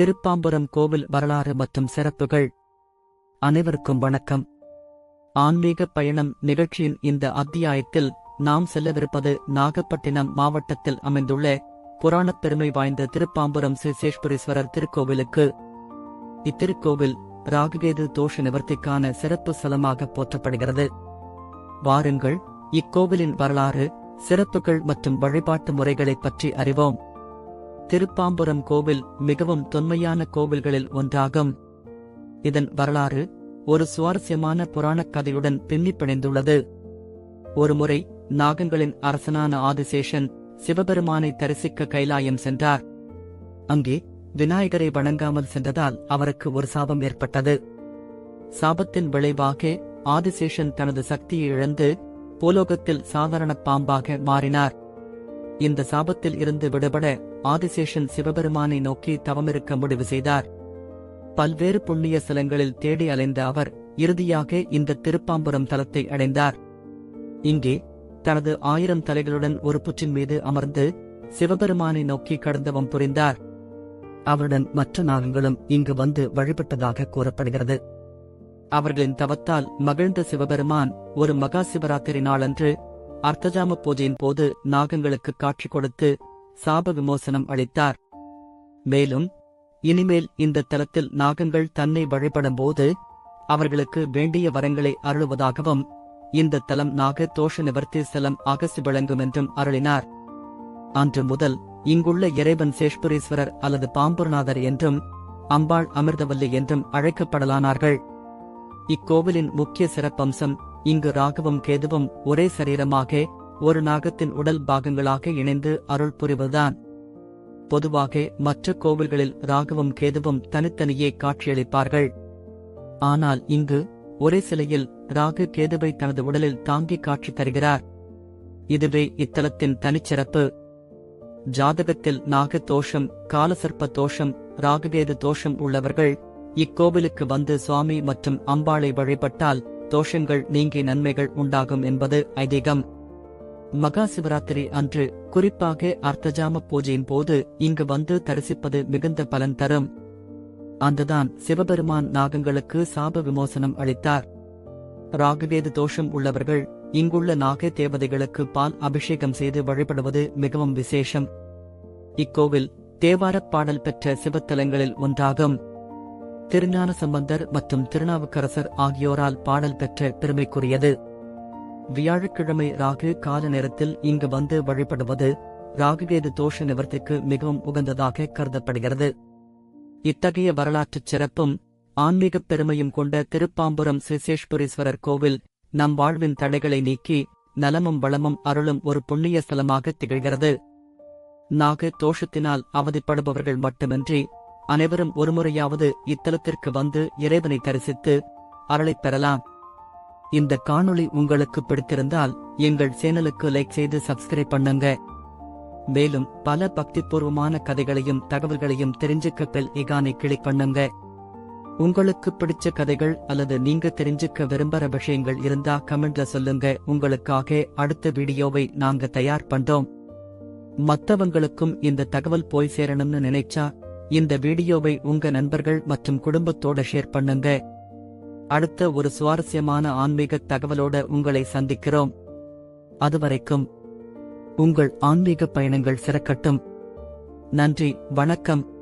திருப்பாம்புரம் கோவில் வரலாறு மற்றும் சிறப்புகள் அனைவருக்கும் வணக்கம். ஆன்மீக பயணம் நிகழ்ச்சியின் இந்த அத்தியாயத்தில் நாம் செல்லவிருப்பது நாகப்பட்டினம் மாவட்டத்தில் அமைந்துள்ள புராணப் பெருமை வாய்ந்த திருப்பாம்புரம் ஸ்ரீ சேஷ்புரீஸ்வரர் திருக்கோவிலுக்கு. இத்திருக்கோவில் ராகுகேது தோஷ நிவர்த்திக்கான சிறப்பு ஸ்தலமாக போற்றப்படுகிறது. வாருங்கள் இக்கோவிலின் வரலாறு சிறப்புகள் மற்றும் வழிபாட்டு முறைகளைப் பற்றி அறிவோம். திருப்பாம்புரம் கோவில் மிகவும் தொன்மையான கோவில்களில் ஒன்றாகும். இதன் வரலாறு ஒரு சுவாரஸ்யமான புராணக் கதையுடன் பின்னிப்பிணைந்துள்ளது. ஒருமுறை நாகங்களின் அரசனான ஆதிசேஷன் சிவபெருமானை தரிசிக்க கைலாயம் சென்றார். அங்கே விநாயகரை வணங்காமல் சென்றதால் அவருக்கு ஒரு சாபம் ஏற்பட்டது. சாபத்தின் விளைவாக ஆதிசேஷன் தனது சக்தியை இழந்து பூலோகத்தில் சாதாரண பாம்பாக மாறினார். இந்த சாபத்தில் இருந்து விடுபட ஆதிசேஷன் சிவபெருமானை நோக்கி தவமிருக்க முடிவு செய்தார். பல்வேறு புண்ணிய ஸ்தலங்களில் தேடி அலைந்த அவர் இறுதியாக இந்த திருப்பாம்புரம் தலத்தை அடைந்தார். இங்கே தனது ஆயிரம் தலைகளுடன் ஒரு புற்றின் மீது அமர்ந்து சிவபெருமானை நோக்கி கடந்தவம் புரிந்தார். அவருடன் மற்ற நாகங்களும் இங்கு வந்து வழிபட்டதாக கூறப்படுகிறது. அவர்களின் தவத்தால் மகிழ்ந்த சிவபெருமான் ஒரு மகா சிவராத்திரி நாளன்று அர்த்தஜாம பூஜையின் போது நாகங்களுக்கு காட்சி கொடுத்து சாப விமோசனம் அளித்தார். மேலும் இனிமேல் இந்த தலத்தில் நாகங்கள் தன்னை வழிபடும் போது அவர்களுக்கு வேண்டிய வரங்களை அருளுவதாகவும் இந்த தலம் நாக தோஷ நிவர்த்தி செலம் அகசு விளங்கும் என்றும் அருளினார். அன்று முதல் இங்குள்ள இறைவன் சேஷ்புரீஸ்வரர் அல்லது பாம்புரநாதர் என்றும் அம்பாள் அமிர்தவல்லி என்றும் அழைக்கப்படலானார்கள். இக்கோவிலின் முக்கிய சிறப்பம்சம் இங்கு ராகவும் கேதுவும் ஒரே சரீரமாக ஒரு நாகத்தின் உடல் பாகங்களாக இணைந்து அருள் புரிவதுதான். பொதுவாக மற்ற கோவில்களில் ராகவும் கேதுவும் தனித்தனியே காட்சியளிப்பார்கள். ஆனால் இங்கு ஒரே சிலையில் ராகு கேதுவை தனது உடலில் தாங்கி காட்சி தருகிறார். இதுவே இத்தலத்தின் தனிச்சிறப்பு. ஜாதகத்தில் நாக தோஷம் காலசர்ப்ப தோஷம் ராகுகேது தோஷம் உள்ளவர்கள் இக்கோவிலுக்கு வந்து சுவாமி மற்றும் அம்பாளை வழிபட்டால் தோஷங்கள் நீங்கி நன்மைகள் உண்டாகும் என்பது ஐதீகம். மகா சிவராத்திரி அன்று குறிப்பாக அர்த்தஜாம பூஜையின் போது இங்கு வந்து தரிசிப்பது மிகுந்த பலன் தரும். அந்துதான் சிவபெருமான் நாகங்களுக்கு சாப விமோசனம் அளித்தார். ராகுவேது தோஷம் உள்ளவர்கள் இங்குள்ள நாக தேவதைகளுக்கு பால் அபிஷேகம் செய்து வழிபடுவது மிகவும் விசேஷம். இக்கோவில் தேவாரப் பாடல் பெற்ற சிவத்தலங்களில் ஒன்றாகும். திருஞான சம்பந்தர் மற்றும் திருநாவுக்கரசர் ஆகியோரால் பாடல் பெற்ற பெருமைக்குரியது. வியாழக்கிழமை ராகு கால நேரத்தில் இங்கு வந்து வழிபடுவது ராகுகேது தோஷ நிவர்த்திக்கு மிகவும் உகந்ததாக கருதப்படுகிறது. இத்தகைய வரலாற்றுச் சிறப்பும் ஆன்மீகப் பெருமையும் கொண்ட திருப்பாம்புரம் சிசேஷ்புரீஸ்வரர் கோவில் நம் வாழ்வின் தடைகளை நீக்கி நலமும் வளமும் அருளும் ஒரு புண்ணிய ஸ்தலமாக திகழ்கிறது. நாக தோஷத்தினால் அவதிப்படுபவர்கள் மட்டுமின்றி அனைவரும் ஒருமுறையாவது இத்தலத்திற்கு வந்து இறைவனை தரிசித்து அருளைப் பெறலாம். இந்த காணொளி உங்களுக்கு பிடித்திருந்தால் எங்கள் சேனலுக்கு லைக் செய்து சப்ஸ்கிரைப் பண்ணுங்க. மேலும் பல பக்திபூர்வமான கதைகளையும் தகவல்களையும் தெரிஞ்சுக்க பெல் இகானை கிளிக் பண்ணுங்க. உங்களுக்கு பிடிச்ச கதைகள் அல்லது நீங்க தெரிஞ்சுக்க விரும்புற விஷயங்கள் இருந்தா கமெண்ட்ல சொல்லுங்க. உங்களுக்காக அடுத்த வீடியோவை நாங்க தயார் பண்றோம். மத்தவங்களுக்கும் இந்த தகவல் போய் சேரணும்னு நினைச்சா இந்த வீடியோவை உங்க நண்பர்கள் மற்றும் குடும்பத்தோட ஷேர் பண்ணுங்க. அடுத்த ஒரு சுவாரஸ்யமான ஆன்மீக தகவலோட உங்களை சந்திக்கிறோம். அதுவரைக்கும் உங்கள் ஆன்மீக பயணங்கள் சிறக்கட்டும். நன்றி வணக்கம்.